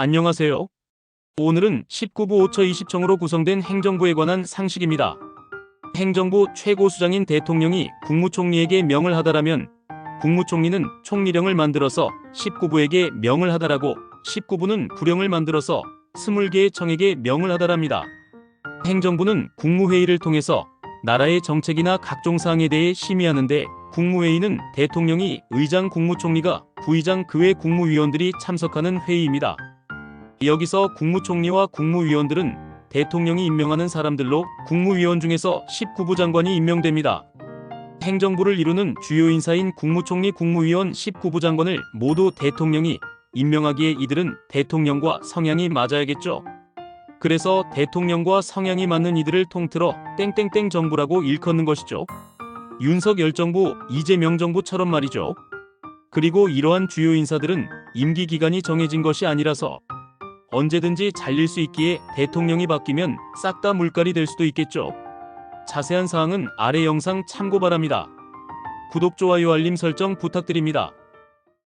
안녕하세요. 오늘은 19부 5처 20청으로 구성된 행정부에 관한 상식입니다. 행정부 최고수장인 대통령이 국무총리에게 명을 하다라면 국무총리는 총리령을 만들어서 19부에게 명을 하다라고 19부는 부령을 만들어서 20개의 청에게 명을 하다랍니다. 행정부는 국무회의를 통해서 나라의 정책이나 각종 사항에 대해 심의하는데 국무회의는 대통령이 의장 국무총리가 부의장 그 외 국무위원들이 참석하는 회의입니다. 여기서 국무총리와 국무위원들은 대통령이 임명하는 사람들로 국무위원 중에서 19부 장관이 임명됩니다. 행정부를 이루는 주요 인사인 국무총리 국무위원 19부 장관을 모두 대통령이 임명하기에 이들은 대통령과 성향이 맞아야겠죠. 그래서 대통령과 성향이 맞는 이들을 통틀어 땡땡땡 정부라고 일컫는 것이죠. 윤석열 정부, 이재명 정부처럼 말이죠. 그리고 이러한 주요 인사들은 임기 기간이 정해진 것이 아니라서 언제든지 잘릴 수 있기에 대통령이 바뀌면 싹 다 물갈이 될 수도 있겠죠. 자세한 사항은 아래 영상 참고 바랍니다. 구독, 좋아요, 알림 설정 부탁드립니다.